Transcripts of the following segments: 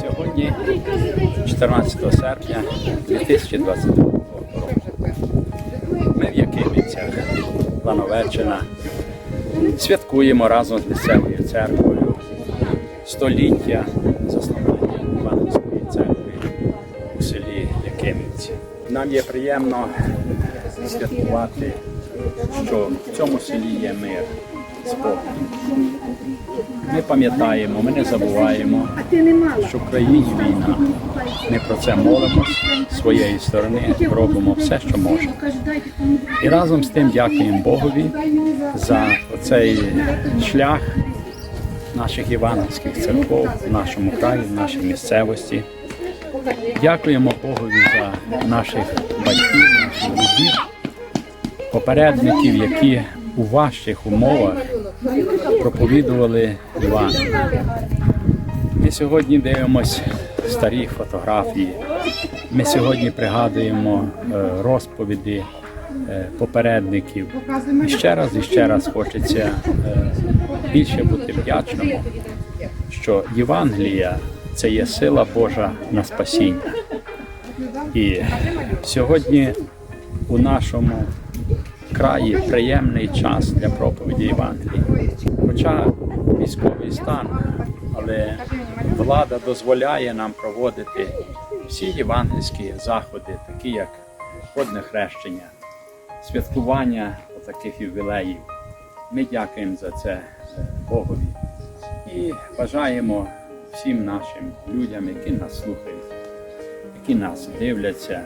Сьогодні, 14 серпня 2022 року, ми в Якимівцях, Лановеччина, святкуємо разом з місцевою церквою століття заснування Іванівської церкви у селі Якимівці. Нам є приємно святкувати, що в цьому селі є мир, Ми пам'ятаємо, ми не забуваємо, що в країні війна. Ми про це молимось своєї сторони, робимо все, що можемо. І разом з тим дякуємо Богові за цей шлях наших євангельських церков в нашому краї, в нашій місцевості. Дякуємо Богові за наших батьків, наших дідів, попередників, які у важчих умовах проповідували Євангеліє. Ми сьогодні дивимося старі фотографії. Ми сьогодні пригадуємо е, розповіді е, попередників. І ще раз і ще раз хочеться е, більше бути вдячному, що Євангелія це є сила Божа на спасіння. І сьогодні у нашому краї приємний час для проповіді Євангелії. Хоча військовий стан, але влада дозволяє нам проводити всі євангельські заходи, такі як водне хрещення, святкування таких ювілеїв. Ми дякуємо за це Богові і бажаємо всім нашим людям, які нас слухають, які нас дивляться,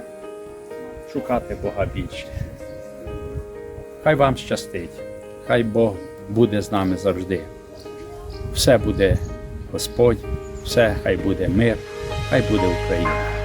шукати Бога більше. Хай вам щастить, хай Бог буде з нами завжди. Все буде Господь, все хай буде мир, хай буде Україна.